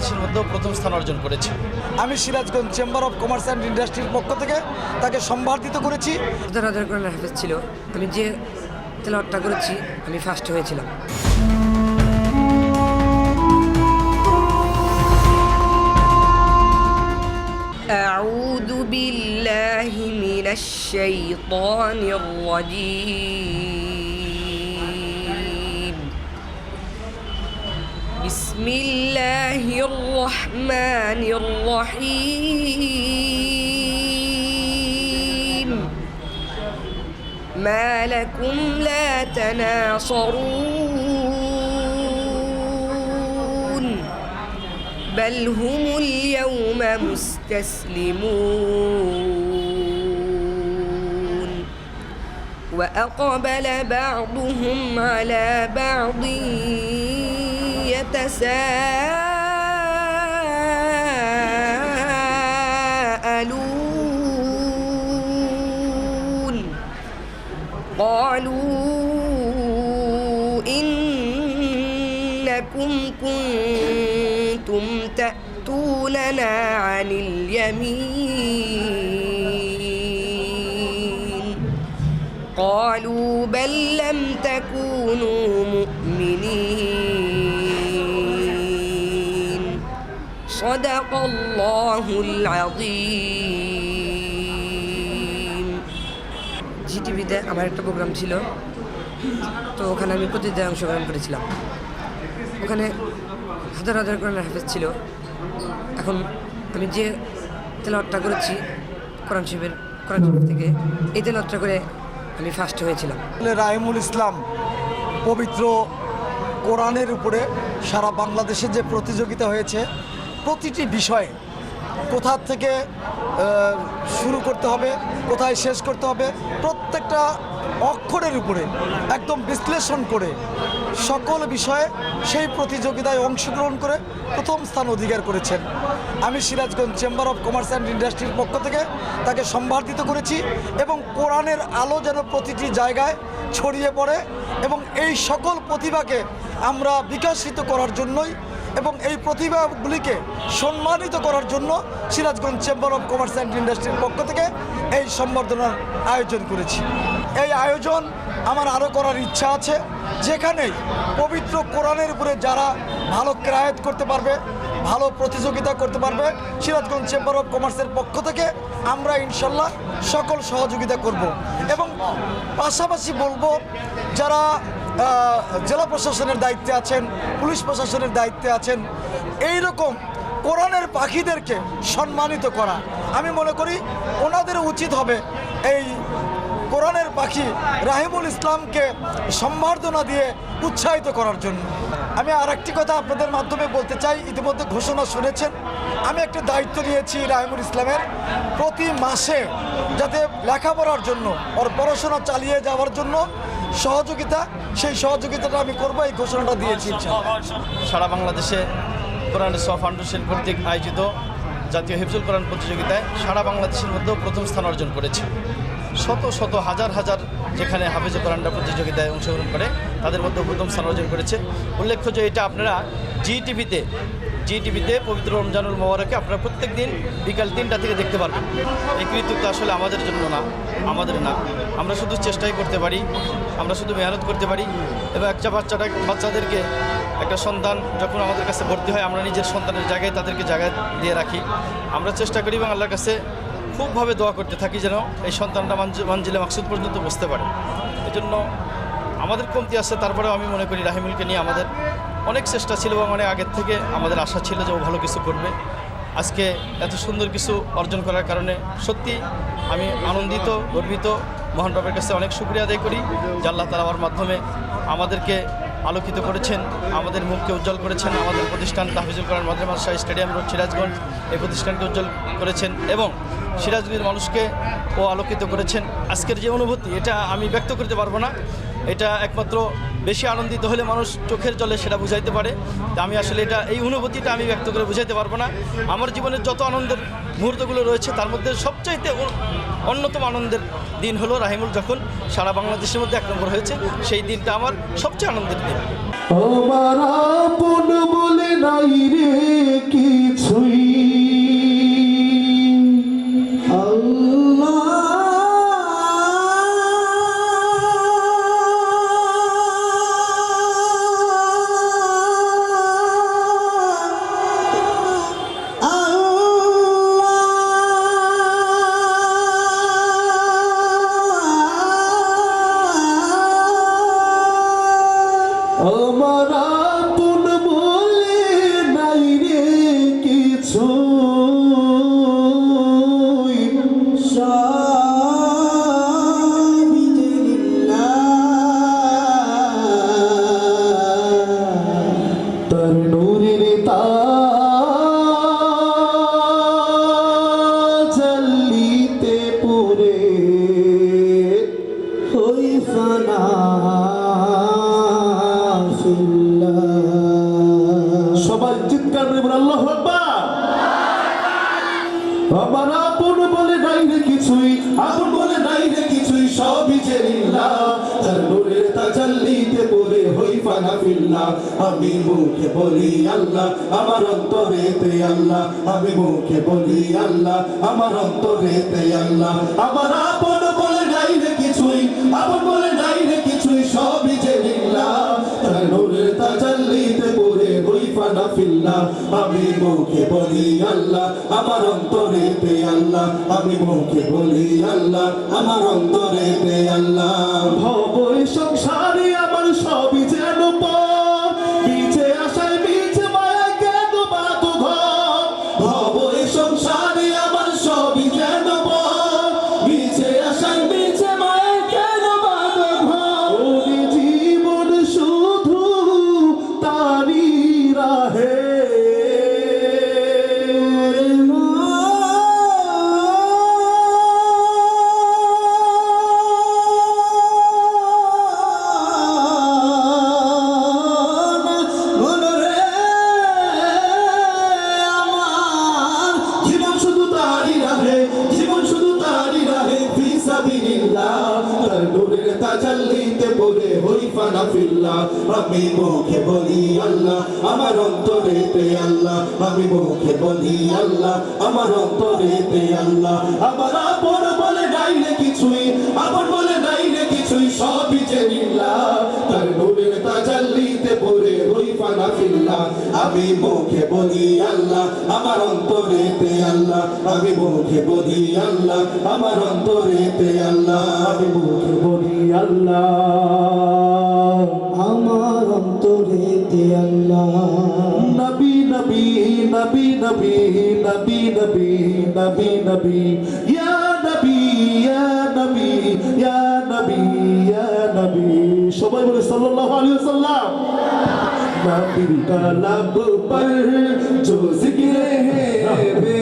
বাংলাদেশের মধ্যেও প্রথম স্থান অর্জন করেছে আমি Sirajganj chamber of commerce and ইন্ডাস্ট্রির পক্ষ থেকে তাকে সম্বর্ধিত করেছি হাজার হাজার কোরআন হাফেজ ছিল আমি যে তেলাওয়াতটা করেছি আমি ফার্স্ট হয়েছিলাম أعوذ بالله من الشيطان الرجيم الله الرحمن الرحيم. ما لكم لا تناصرون. بل هم اليوم مستسلمون. وأقبل بعضهم على بعض يتساءلون. قالوا إنكم كنتم تأتوننا عن اليمين. قالوا بل لم تكونوا مؤمنين. صدق الله العظيم. জিটিভিতে আমার একটা প্রোগ্রাম ছিল। তো ওখানে আমি প্রতিযোগিতায় অংশগ্রহণ করেছিলাম। ওখানে হাজার হাজার কোরআন হাফেজ ছিল। এখন আমি যে তেলাওয়াতটা করেছি, কোরআন শিবের কোরআন শরীফ থেকে, এই তেলাওয়াতটা করে আমি ফার্স্ট হয়েছিলাম। রাহিমুল ইসলাম পবিত্র কোরআনের উপরে সারা বাংলাদেশে যে প্রতিযোগিতা হয়েছে, প্রতিটি বিষয়ে কোথা থেকে শুরু করতে হবে, কোথায় শেষ করতে হবে, প্রত্যেকটা অক্ষরের উপরে একদম বিশ্লেষণ করে সকল বিষয়ে সেই প্রতিযোগিতায় অংশগ্রহণ করে প্রথম স্থান অধিকার করেছেন। আমি Sirajganj chamber of commerce and ইন্ডাস্ট্রির পক্ষ থেকে তাকে সম্বর্ধিত করেছি এবং কোরআনের আলো যেন প্রতিটি জায়গায় ছড়িয়ে পড়ে এবং এই সকল প্রতিভাকে আমরা বিকশিত করার জন্যই এবং এই প্রতিভাগুলিকে সম্মানিত করার জন্য Sirajganj chamber of commerce and ইন্ডাস্ট্রির পক্ষ থেকে এই সম্বর্ধনার আয়োজন করেছি। এই আয়োজন আমার আরও করার ইচ্ছা আছে, যেখানেই পবিত্র কোরআনের উপরে যারা ভালো ক্রায়ত করতে পারবে, ভালো প্রতিযোগিতা করতে পারবে, সিরাজগঞ্জ চেম্বার অফ কমার্সের পক্ষ থেকে আমরা ইনশাল্লাহ সকল সহযোগিতা করব। এবং পাশাপাশি বলব, যারা জেলা প্রশাসনের দায়িত্বে আছেন, পুলিশ প্রশাসনের দায়িত্বে আছেন। এই রকম কোরআনের পাখিদেরকে সম্মানিত করা। আমি মনে করি ওনাদের উচিত হবে এই কোরআনের পাখি রাহিমুল ইসলামকে সম্বর্ধনা দিয়ে উৎসাহিত করার জন্য। আমি আর একটি কথা আপনাদের মাধ্যমে বলতে চাই, ইতিমধ্যে ঘোষণা শুনেছেন। আমি একটা দায়িত্ব নিয়েছি রাহিমুল ইসলামের। প্রতি মাসে যাতে লেখাপড়ার জন্য ওর পড়াশোনা চালিয়ে যাওয়ার জন্য সহযোগিতা, সেই সহযোগিতাটা আমি করব, এই ঘোষণাটা দিয়েছি। সারা বাংলাদেশে কোরআন স ফাউন্ডেশন কর্তৃক আয়োজিত জাতীয় হিফজুল কোরআন প্রতিযোগিতায় সারা বাংলাদেশের মধ্যেও প্রথম স্থান অর্জন করেছে শত শত, হাজার হাজার যেখানে হাফিজ কোরআনটা প্রতিযোগিতায় অংশগ্রহণ করে, তাদের মধ্যে প্রথম স্থান অর্জন করেছে উল্লেখ্য যে এটা আপনারা জি টিভিতে জি টিভিতে পবিত্র রমজানুল মোবারকে আপনারা প্রত্যেক দিন বিকাল তিনটা থেকে দেখতে পারবেন। এই কৃতিত্ব আসলে আমাদের জন্য না, আমাদের না। আমরা শুধু চেষ্টাই করতে পারি, আমরা শুধু মেহনত করতে পারি এবং একটা বাচ্চাটা বাচ্চাদেরকে একটা সন্তান যখন আমাদের কাছে ভর্তি হয়, আমরা নিজের সন্তানের জায়গায় তাদেরকে জায়গায় দিয়ে রাখি। আমরা চেষ্টা করি এবং আল্লাহর কাছে খুবভাবে দোয়া করতে থাকি যেন এই সন্তানটা মানজ- মঞ্জিলে মাকসুদ পর্যন্ত বসতে পারে। এজন্য আমাদের কমতি আছে, তারপরেও আমি মনে করি রাহিমুলকে নিয়ে আমাদের অনেক চেষ্টা ছিল এবং অনেক আগের থেকে আমাদের আশা ছিল যে ও ভালো কিছু করবে। আজকে এত সুন্দর কিছু অর্জন করার কারণে সত্যি আমি আনন্দিত, গর্বিত। মোহন বাবার কাছে অনেক শুক্রিয়া আদায় করি, যে আল্লাহ তালা আমার মাধ্যমে আমাদেরকে আলোকিত করেছেন, আমাদের মুখকে উজ্জ্বল করেছেন, আমাদের প্রতিষ্ঠান তাহফিজুল কোরআন মাদ্রাসা স্টেডিয়াম রোড সিরাজগঞ্জ এই প্রতিষ্ঠানকে উজ্জ্বল করেছেন এবং সিরাজগঞ্জের মানুষকে ও আলোকিত করেছেন। আজকের যে অনুভূতি, এটা আমি ব্যক্ত করতে পারব না। এটা একমাত্র বেশি আনন্দিত হলে মানুষ চোখের জলে সেটা বুঝাইতে পারে। আমি আসলে এটা, এই অনুভূতিটা আমি ব্যক্ত করে বুঝাইতে পারব না। আমার জীবনের যত আনন্দের মুহূর্তগুলো রয়েছে, তার মধ্যে সবচাইতে অন্যতম আনন্দের দিন হলো রাহিমুল যখন সারা বাংলাদেশের মধ্যে এক নম্বর হয়েছে, সেই দিনটা আমার সবচেয়ে আনন্দের দিন। বলে কিছুই। আমার অন্তরেতে আল্লাহ, আমি মুখে বলি আল্লাহ, আমার অন্তরেতে আল্লাহ। আমার আপন বলে নাই রে কিছুই, আপন বলে নাই রে কিছুই, সবই যে আমি মুখে বলি আল্লাহ, আমার অন্তরেতে আল্লাহ, আমি মুখে বলি আল্লাহ, আমার অন্তরেতে আল্লাহ। ভব এই সংসারে ফানা ফিল্লাহ আমি মুখে বলি আল্লাহ, আমার অন্তরেতে আল্লাহ, আমি মুখে বলি আল্লাহ, আমার অন্তরেতে আল্লাহ। আমার আপন বলে নাই রে কিছুই, আপন বলে নাই রে কিছুই, সবই যে তার নূরের তাজাল্লিতে পড়ে হই ফানা ফিল্লাহ আমি মুখে বলি আল্লাহ, আমার অন্তরেতে আল্লাহ, আমি মুখে বলি আল্লাহ, আমার অন্তরেতে আল্লাহ, আমি মুখে বলি আল্লাহ। আমার অন্তরেতে আল্লাহ নবী নবী নবী নবী নবী নবী নবী নবী ইয়া নবী ইয়া নবী ইয়া নবী ইয়া নবী সবাই বলে সাল্লাল্লাহু আলাইহি ওয়াসাল্লাম নবীর কালাব पर जो जिक्र है बे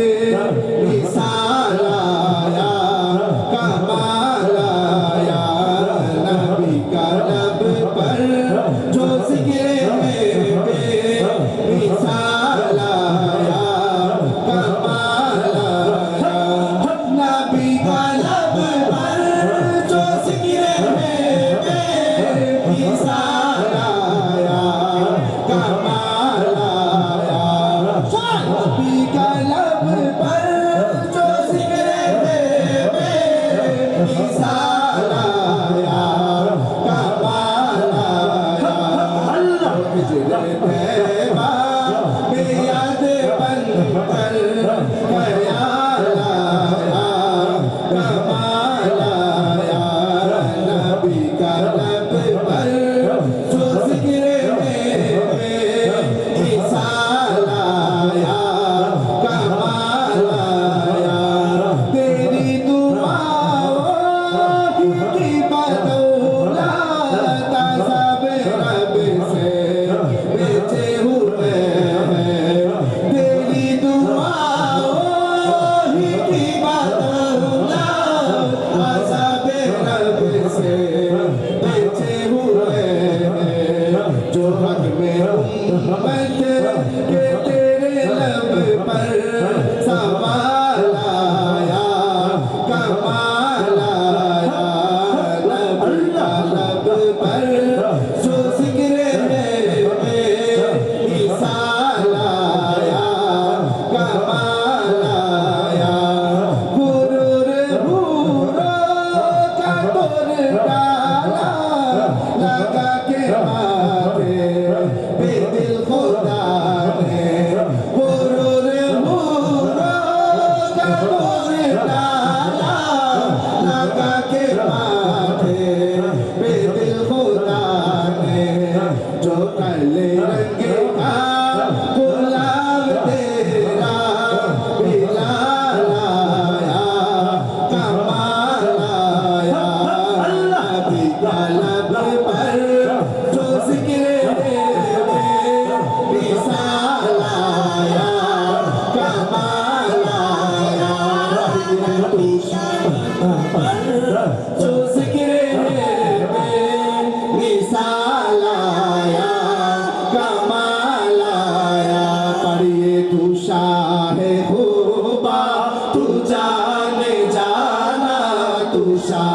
मिसाल आया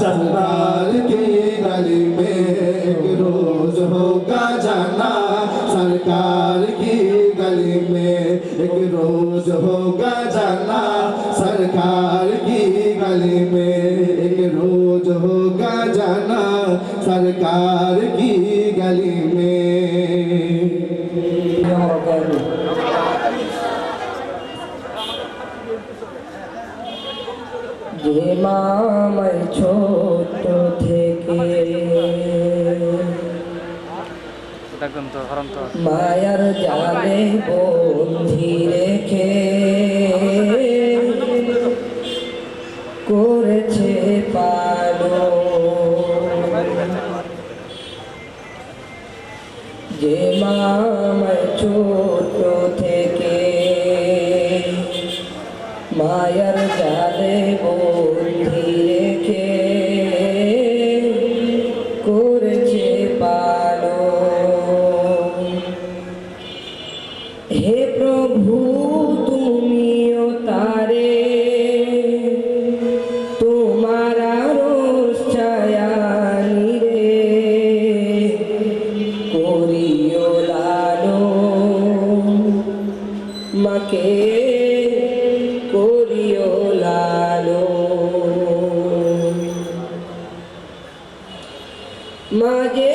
জান্নাত মামাই ছোট থেকে। মায়ার জালে বন্ধি রেখে করেছে পালো। যে মামার ছোট থেকে মায়ার জালে বন্ধি মাগে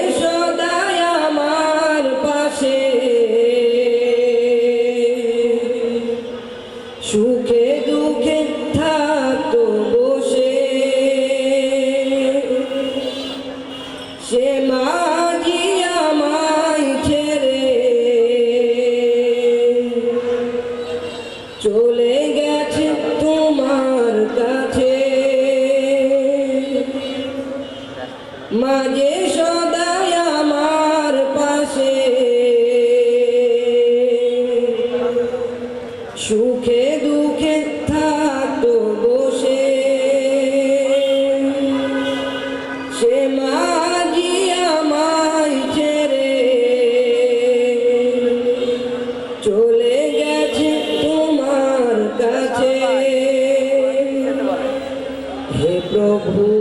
do